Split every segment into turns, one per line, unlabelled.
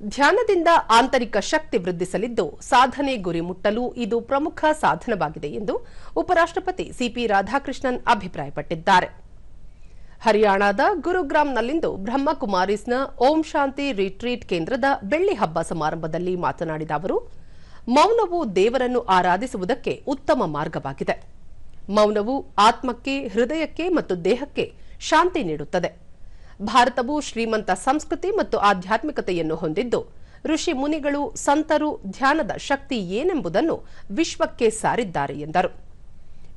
ಧ್ಯಾನದಿಂದ ಆಂತರಿಕ ಶಕ್ತಿ ವೃದ್ಧಿಸಲಿದ್ದು, ಸಾಧನೆ ಗುರಿ ಮುಟ್ಟಲು ಇದು ಪ್ರಮುಖ ಸಾಧನವಾಗಿದೆ ಎಂದು ಉಪರಾಷ್ಟಪತಿ ಸಿಪಿ ರಾಧಾಕೃಷ್ಣನ್ ಅಭಿಪ್ರಾಯಪಟ್ಟಿದ್ದಾರೆ. ಹರಿಯಾಣದ ಗುರುಗ್ರಾಂನಲ್ಲಿಂದು ಬ್ರಹ್ಮಕುಮಾರೀಸ್ನ ಓಂ ಶಾಂತಿ ರಿಟ್ರೀಟ್ ಕೇಂದ್ರದ ಬೆಳ್ಳಿ ಹಬ್ಬ ಸಮಾರಂಭದಲ್ಲಿ ಮಾತನಾಡಿದ ಅವರು, ಮೌನವು ದೇವರನ್ನು ಆರಾಧಿಸುವುದಕ್ಕೆ ಉತ್ತಮ ಮಾರ್ಗವಾಗಿದೆ. ಮೌನವು ಆತ್ಮಕ್ಕೆ, ಹೃದಯಕ್ಕೆ ಮತ್ತು ದೇಹಕ್ಕೆ ಶಾಂತಿ ನೀಡುತ್ತದೆ. ಭಾರತವು ಶ್ರೀಮಂತ ಸಂಸ್ಕೃತಿ ಮತ್ತು ಆಧ್ಯಾತ್ಮಿಕತೆಯನ್ನು ಹೊಂದಿದ್ದು, ಋಷಿ ಮುನಿಗಳು ಸಂತರು ಧ್ಯಾನದ ಶಕ್ತಿ ಏನೆಂಬುದನ್ನು ವಿಶ್ವಕ್ಕೆ ಸಾರಿದ್ದಾರೆ ಎಂದರು.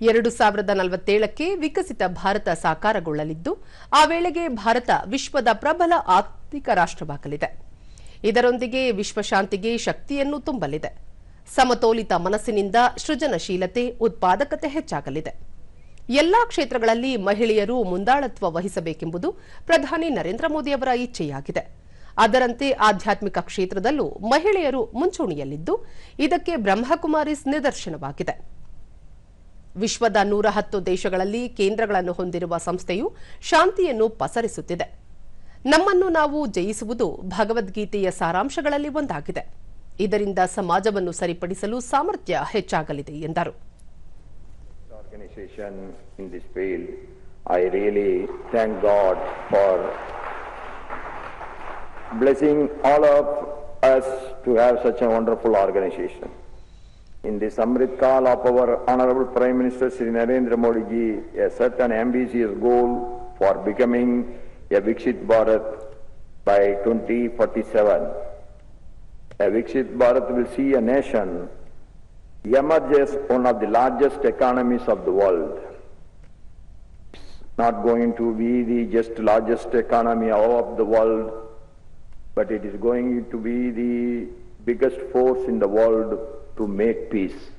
ಎರಡು ಸಾವಿರದ ನಲವತ್ತೇಳಕ್ಕೆ ವಿಕಸಿತ ಭಾರತ ಸಾಕಾರಗೊಳ್ಳಲಿದ್ದು, ಆ ವೇಳೆಗೆ ಭಾರತ ವಿಶ್ವದ ಪ್ರಬಲ ಆರ್ಥಿಕ ರಾಷ್ಟವಾಗಲಿದೆ ಇದರೊಂದಿಗೆ ವಿಶ್ವಶಾಂತಿಗೆ ಶಕ್ತಿಯನ್ನು ತುಂಬಲಿದೆ. ಸಮತೋಲಿತ ಮನಸ್ಸಿನಿಂದ ಸೃಜನಶೀಲತೆ, ಉತ್ಪಾದಕತೆ ಹೆಚ್ಚಾಗಲಿದೆ. ಎಲ್ಲಾ ಕ್ಷೇತ್ರಗಳಲ್ಲಿ ಮಹಿಳೆಯರು ಮುಂದಾಳತ್ವ ವಹಿಸಬೇಕೆಂಬುದು ಪ್ರಧಾನಿ ನರೇಂದ್ರ ಮೋದಿಯವರ ಇಚ್ಛೆಯಾಗಿದೆ. ಅದರಂತೆ ಆಧ್ಯಾತ್ಮಿಕ ಕ್ಷೇತ್ರದಲ್ಲೂ ಮಹಿಳೆಯರು ಮುಂಚೂಣಿಯಲ್ಲಿದ್ದು, ಇದಕ್ಕೆ ಬ್ರಹ್ಮಕುಮಾರಿಸ್ ನಿದರ್ಶನವಾಗಿದೆ. ವಿಶ್ವದ ನೂರ ಹತ್ತು ದೇಶಗಳಲ್ಲಿ ಕೇಂದ್ರಗಳನ್ನು ಹೊಂದಿರುವ ಸಂಸ್ಥೆಯು ಶಾಂತಿಯನ್ನು ಪಸರಿಸುತ್ತಿದೆ. ನಮ್ಮನ್ನು ನಾವು ಜಯಿಸುವುದು ಭಗವದ್ಗೀತೆಯ ಸಾರಾಂಶಗಳಲ್ಲಿ ಒಂದಾಗಿದೆ. ಇದರಿಂದ ಸಮಾಜವನ್ನು ಸರಿಪಡಿಸಲು ಸಾಮರ್ಥ್ಯ ಹೆಚ್ಚಾಗಲಿದೆ ಎಂದರು.
Organization in this field. I really thank God for blessing all of us to have such a wonderful organization. In this Amrit Kal of our Honorable Prime Minister Sri Narendra Modi ji, a certain ambitious goal for becoming a Viksit Bharat by 2047. A Viksit Bharat will see a nation emerge as one of the largest economies of the world. It's not going to be the just largest economy of the world, but it is going to be the biggest force in the world to make peace.